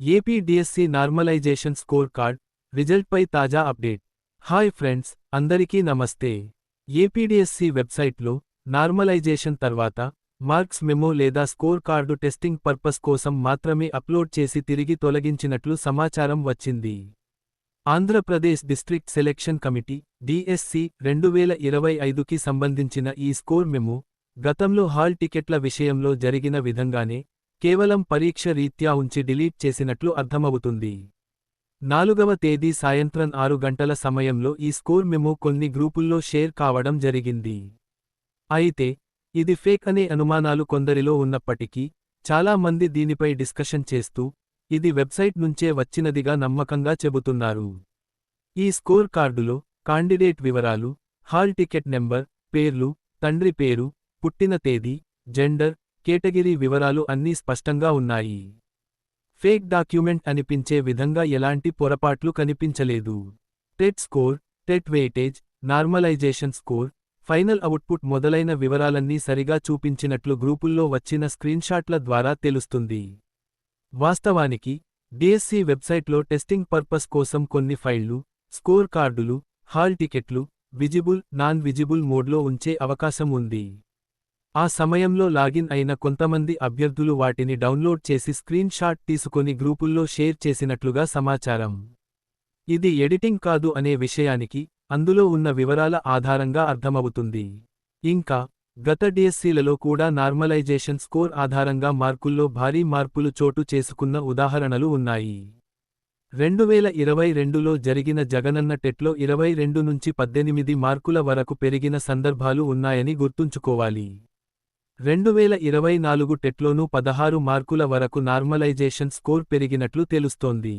AP DSC normalization score card రిజల్ట్పై తాజా update. Hi friends అందరికీ నమస్తే. ఏపీడిఎస్సి వెబ్సైట్లో నార్మలైజేషన్ తర్వాత మార్క్స్ మెమో లేదా స్కోర్ కార్డు టెస్టింగ్ పర్పస్ కోసం మాత్రమే అప్లోడ్ చేసి తిరిగి తొలగించినట్లు సమాచారం వచ్చింది. Andhra Pradesh district selection committee DSC రెండు వేల ఇరవై ఐదుకి సంబంధించిన ఈ స్కోర్ మెమో గతంలో హాల్ టికెట్ల విషయంలో జరిగిన విధంగానే కేవలం పరీక్ష రీత్యా ఉంచి డిలీట్ చేసినట్లు అర్థమవుతుంది. నాలుగవ తేదీ సాయంత్రం ఆరు గంటల సమయంలో ఈ స్కోర్ మెమో కొన్ని గ్రూపుల్లో షేర్ కావడం జరిగింది. అయితే ఇది ఫేక్ అనే అనుమానాలు కొందరిలో ఉన్నప్పటికీ చాలా మంది దీనిపై డిస్కషన్ చేస్తూ ఇది వెబ్సైట్ నుంచే వచ్చినదిగా నమ్మకంగా చెబుతున్నారు. ఈ స్కోర్ కార్డులో కాండిడేట్ వివరాలు హాల్ టికెట్ నెంబర్ పేర్లు తండ్రి పేరు పుట్టిన తేదీ జెండర్ కేటగిరీ వివరాలు అన్నీ స్పష్టంగా ఉన్నాయి. ఫేక్ డాక్యుమెంట్ అనిపించే విధంగా ఎలాంటి పొరపాట్లు కనిపించలేదు. TET score TET weightage normalization score final output మొదలైన వివరాలన్నీ సరిగా చూపించినట్లు గ్రూపుల్లో వచ్చిన స్క్రీన్షాట్ల ద్వారా తెలుస్తుంది. వాస్తవానికి డిఎస్సి వెబ్సైట్లో టెస్టింగ్ పర్పస్ కోసం కొన్ని ఫైళ్ళు స్కోర్ కార్డులు హాల్ టికెట్లు విజిబుల్ నాన్ విజిబుల్ మోడ్లో ఉంచే అవకాశం ఉంది. ఆ సమయంలో లాగిన్ అయిన కొంతమంది అభ్యర్థులు వాటిని డౌన్లోడ్ చేసి స్క్రీన్ షాట్ తీసుకొని గ్రూపుల్లో షేర్ చేసినట్లుగా సమాచారం. ఇది ఎడిటింగ్ కాదు అనే విషయానికి అందులో ఉన్న వివరాల ఆధారంగా అర్థమవుతుంది. ఇంకా గత డిఎస్సీలలో కూడా నార్మలైజేషన్ స్కోర్ ఆధారంగా మార్కుల్లో భారీ మార్పులు చోటు చేసుకున్న ఉదాహరణలు ఉన్నాయి. రెండు వేల ఇరవై రెండులో జరిగిన జగనన్న టెట్లో ఇరవై రెండు నుంచి పద్దెనిమిది మార్కుల వరకు పెరిగిన సందర్భాలు ఉన్నాయని గుర్తుంచుకోవాలి. రెండు వేల ఇరవై నాలుగు టెట్లోనూ పదహారు మార్కుల వరకు నార్మలైజేషన్ స్కోర్ పెరిగినట్లు తెలుస్తోంది.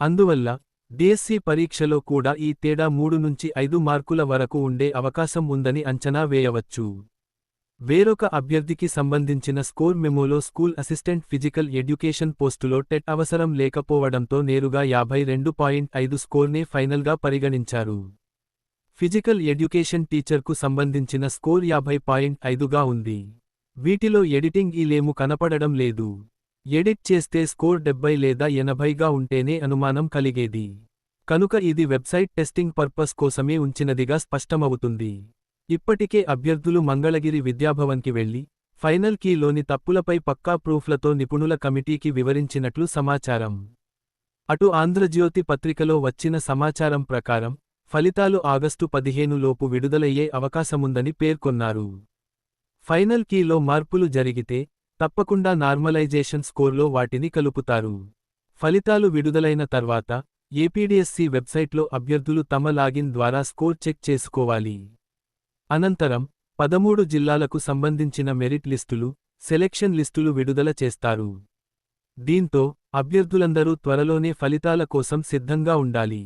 అందువల్ల డిఎస్సి పరీక్షలో కూడా ఈ తేడా మూడు నుంచి ఐదు మార్కుల వరకు ఉండే అవకాశం ఉందని అంచనా వేయవచ్చు. వేరొక అభ్యర్థికి సంబంధించిన స్కోర్ మెమోలో స్కూల్ అసిస్టెంట్ ఫిజికల్ ఎడ్యుకేషన్ పోస్టులో టెట్ అవసరం లేకపోవడంతో నేరుగా యాభై రెండు పాయింట్ ఐదు స్కోర్నే ఫైనల్గా పరిగణించారు. ఫిజికల్ ఎడ్యుకేషన్ టీచర్కు సంబంధించిన స్కోర్ యాభై పాయింట్ ఐదుగా ఉంది. వీటిలో ఎడిటింగ్ ఈలేము కనపడడం లేదు. ఎడిట్ చేస్తే స్కోర్ డెబ్బై లేదా ఎనభైగా ఉంటేనే అనుమానం కలిగేది. కనుక ఇది వెబ్సైట్ టెస్టింగ్ పర్పస్ కోసమే ఉంచినదిగా స్పష్టమవుతుంది. ఇప్పటికే అభ్యర్థులు మంగళగిరి విద్యాభవన్కి వెళ్ళి ఫైనల్ కీలోని తప్పులపై పక్కా ప్రూఫ్లతో నిపుణుల కమిటీకి వివరించినట్లు సమాచారం. అటు ఆంధ్రజ్యోతి పత్రికలో వచ్చిన సమాచారం ప్రకారం ఫలితాలు ఆగస్టు పదిహేను లోపు విడుదలయ్యే అవకాశముందని పేర్కొన్నారు. ఫైనల్ కీలో మార్పులు జరిగితే తప్పకుండా నార్మలైజేషన్ స్కోర్లో వాటిని కలుపుతారు. ఫలితాలు విడుదలైన తర్వాత ఏపీడీఎస్సీ వెబ్సైట్లో అభ్యర్థులు తమ లాగిన్ ద్వారా స్కోర్ చెక్ చేసుకోవాలి. అనంతరం పదమూడు జిల్లాలకు సంబంధించిన మెరిట్ లిస్టులు సెలెక్షన్ లిస్టులు విడుదల చేస్తారు. దీంతో అభ్యర్థులందరూ త్వరలోనే ఫలితాల కోసం సిద్ధంగా ఉండాలి.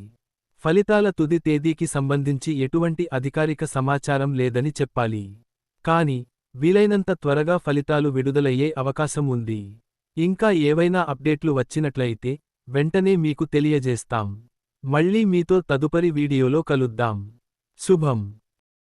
ఫలితాల తుది తేదీకి సంబంధించి ఎటువంటి అధికారిక సమాచారం లేదని చెప్పాలి. కాని వీలైనంత త్వరగా ఫలితాలు విడుదలయ్యే అవకాశం ఉంది. ఇంకా ఏవైనా అప్డేట్లు వచ్చినట్లయితే వెంటనే మీకు తెలియజేస్తాం. మళ్ళీ మీతో తదుపరి వీడియోలో కలుద్దాం. శుభం.